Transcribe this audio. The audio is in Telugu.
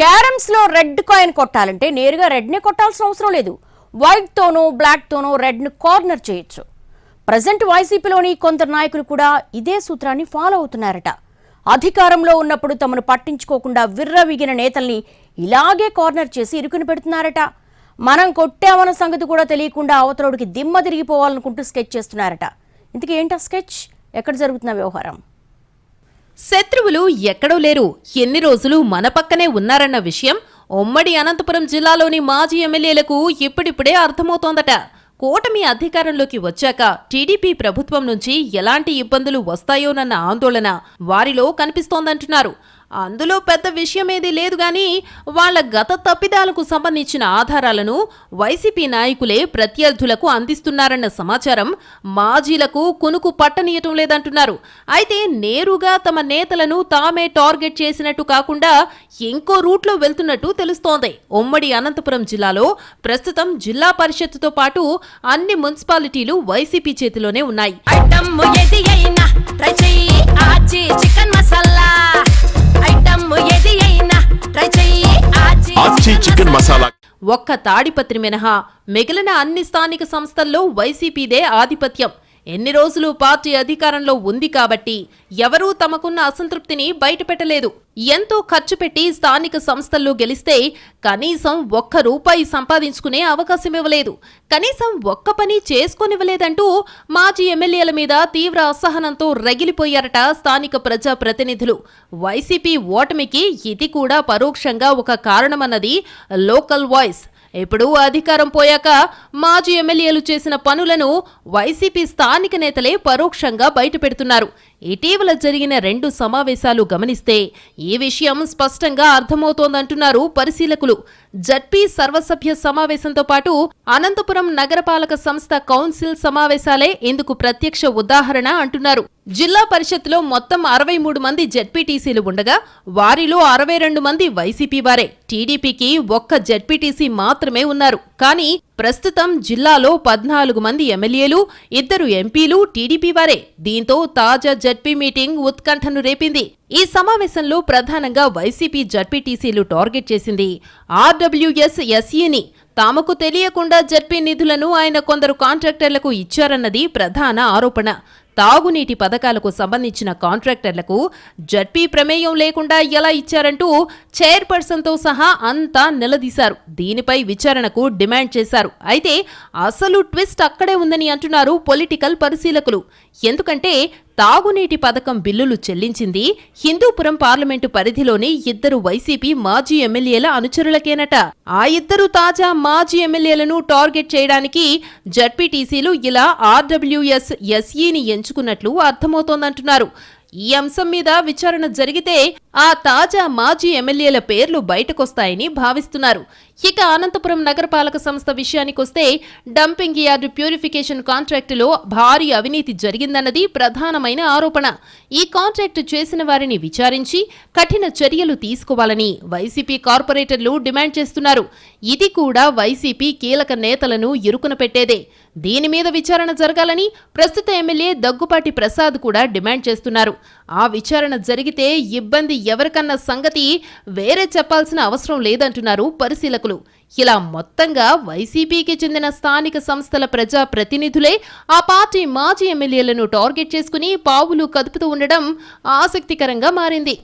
క్యారమ్స్లో రెడ్ కాయిన్ కొట్టాలంటే నేరుగా రెడ్ని కొట్టాల్సిన అవసరం లేదు. వైట్ తోనో బ్లాక్ తోనో రెడ్ని కార్నర్ చేయొచ్చు. ప్రజెంట్ వైసీపీలోని కొందరు నాయకులు కూడా ఇదే సూత్రాన్ని ఫాలో అవుతున్నారట. అధికారంలో ఉన్నప్పుడు తమను పట్టించుకోకుండా విర్రవిగిన నేతల్ని ఇలాగే కార్నర్ చేసి ఇరుకుని పెడుతున్నారట. మనం కొట్టామన్న సంగతి కూడా తెలియకుండా అవతలోడికి దిమ్మ తిరిగిపోవాలనుకుంటూ స్కెచ్ చేస్తున్నారట. ఇంతకీ ఏంటా స్కెచ్ ఎక్కడ జరుగుతున్న వ్యవహారం? శత్రువులు ఎక్కడో లేరు. ఎన్ని రోజులు మన పక్కనే ఉన్నారన్న విషయం ఉమ్మడి అనంతపురం జిల్లాలోని మాజీ ఎమ్మెల్యేలకు ఇప్పుడిప్పుడే అర్థమవుతోందట. కూటమి అధికారంలోకి వచ్చాక టీడీపీ ప్రభుత్వం నుంచి ఎలాంటి ఇబ్బందులు వస్తాయోనన్న ఆందోళన వారిలో కనిపిస్తోందంటున్నారు. అందులో పెద్ద విషయమేదీ లేదు గాని వాళ్ళ గత తప్పిదాలకు సంబంధించిన ఆధారాలను వైసీపీ నాయకులే ప్రత్యర్థులకు అందిస్తున్నారన్న సమాచారం మాజీలకు కొనుకు పట్టనీయటం లేదంటున్నారు. అయితే నేరుగా తమ నేతలను తామే టార్గెట్ చేసినట్టు కాకుండా ఇంకో రూట్లో వెళ్తున్నట్టు తెలుస్తోంది. ఉమ్మడి అనంతపురం జిల్లాలో ప్రస్తుతం జిల్లా పరిషత్తుతో పాటు అన్ని మున్సిపాలిటీలు వైసీపీ చేతిలోనే ఉన్నాయి. మసాలా. ఒక్క తాడిపత్రి మినహా మిగిలిన అన్ని స్థానిక సంస్థల్లో వైసీపీదే ఆధిపత్యం. ఎన్ని రోజులు పార్టీ అధికారంలో ఉంది కాబట్టి ఎవరూ తమకున్న అసంతృప్తిని బయటపెట్టలేదు. ఎంతో ఖర్చు పెట్టి స్థానిక సంస్థల్లో గెలిస్తే కనీసం ఒక్క రూపాయి సంపాదించుకునే అవకాశం ఇవ్వలేదు. కనీసం ఒక్క పని చేసుకొనివ్వలేదంటూ మాజీ ఎమ్మెల్యేల మీద తీవ్ర అసహనంతో రగిలిపోయారట స్థానిక ప్రజా ప్రతినిధులు వైసీపీ ఓటమికి ఇది కూడా పరోక్షంగా ఒక కారణమన్నది లోకల్ వాయిస్. ఇప్పుడు అధికారం పోయాక మాజీ ఎమ్మెల్యేలు చేసిన పనులను వైసీపీ స్థానిక నేతలే పరోక్షంగా బయటపెడుతున్నారు. ఇటీవల జరిగిన రెండు సమావేశాలు గమనిస్తే ఈ విషయం స్పష్టంగా అర్థమవుతోందంటున్నారు పరిశీలకులు. జడ్పీ సర్వసభ్య సమావేశంతో పాటు అనంతపురం నగరపాలక సంస్థ కౌన్సిల్ సమావేశాలే ఇందుకు ప్రత్యక్ష ఉదాహరణ అంటున్నారు. జిల్లా పరిషత్లో మొత్తం అరవై మూడు మంది జడ్పీటీసీలు ఉండగా వారిలో అరవై రెండు మంది వైసీపీ వారే. టీడీపీకి ఒక్క జడ్పీటీసీ మాత్రమే ఉన్నారు. కానీ ప్రస్తుతం జిల్లాలో పద్నాలుగు మంది ఎమ్మెల్యేలు ఇద్దరు ఎంపీలు టీడీపీ వారే. దీంతో తాజా జడ్పీ మీటింగ్ ఉత్కంఠను రేపింది. ఈ సమావేశంలో ప్రధానంగా వైసీపీ జడ్పీటీసీలు టార్గెట్ చేసింది ఆర్డబ్ల్యూఎస్ ఎస్ఈని. తామకు తెలియకుండా జడ్పీ నిధులను ఆయన కొందరు కాంట్రాక్టర్లకు ఇచ్చారన్నది ప్రధాన ఆరోపణ. తాగునీటి పథకాలకు సంబంధించిన కాంట్రాక్టర్లకు జడ్పీ ప్రమేయం లేకుండా ఎలా ఇచ్చారంటూ చైర్పర్సన్తో సహా అంతా నిలదీశారు. దీనిపై విచారణకు డిమాండ్ చేశారు. అయితే అసలు ట్విస్ట్ అక్కడే ఉందని అంటున్నారు పొలిటికల్ పరిశీలకులు. ఎందుకంటే తాగునీటి పథకం బిల్లులు చెల్లించింది హిందూపురం పార్లమెంటు పరిధిలోని ఇద్దరు వైసీపీ మాజీ ఎమ్మెల్యేల అనుచరులకేనట. ఆ ఇద్దరు తాజా మాజీ ఎమ్మెల్యేలను టార్గెట్ చేయడానికి జడ్పీటీసీలు ఇలా ఆర్డబ్ల్యూఎస్ ఎస్ఈని పెంచుకున్నట్లు అర్థమవుతోందంటున్నారు. ఈ అంశం మీద విచారణ జరిగితే ఆ తాజా మాజీ ఎమ్మెల్యేల పేర్లు బయటకొస్తాయని భావిస్తున్నారు. ఇక అనంతపురం నగరపాలక సంస్థ విషయానికొస్తే డంపింగ్ యార్డు ప్యూరిఫికేషన్ కాంట్రాక్టులో భారీ అవినీతి జరిగిందన్నది ప్రధానమైన ఆరోపణ. ఈ కాంట్రాక్టు చేసిన వారిని విచారించి కఠిన చర్యలు తీసుకోవాలని వైసీపీ కార్పొరేటర్లు డిమాండ్ చేస్తున్నారు. ఇది కూడా వైసీపీ కీలక నేతలను ఇరుకున పెట్టేదే. దీని మీద విచారణ జరగాలని ప్రస్తుత ఎమ్మెల్యే దగ్గుపాటి ప్రసాద్ కూడా డిమాండ్ చేస్తున్నారు. ఆ విచారణ జరిగితే ఇబ్బంది ఎవరికన్న సంగతి వేరే చెప్పాల్సిన అవసరం లేదంటున్నారు పరిశీలకులు. ఇలా మొత్తంగా వైసీపీకి చెందిన స్థానిక సంస్థల ప్రజా ప్రతినిధులే ఆ పార్టీ మాజీ ఎమ్మెల్యేలను టార్గెట్ చేసుకుని పావులు కదుపుతూ ఉండడం ఆసక్తికరంగా మారింది.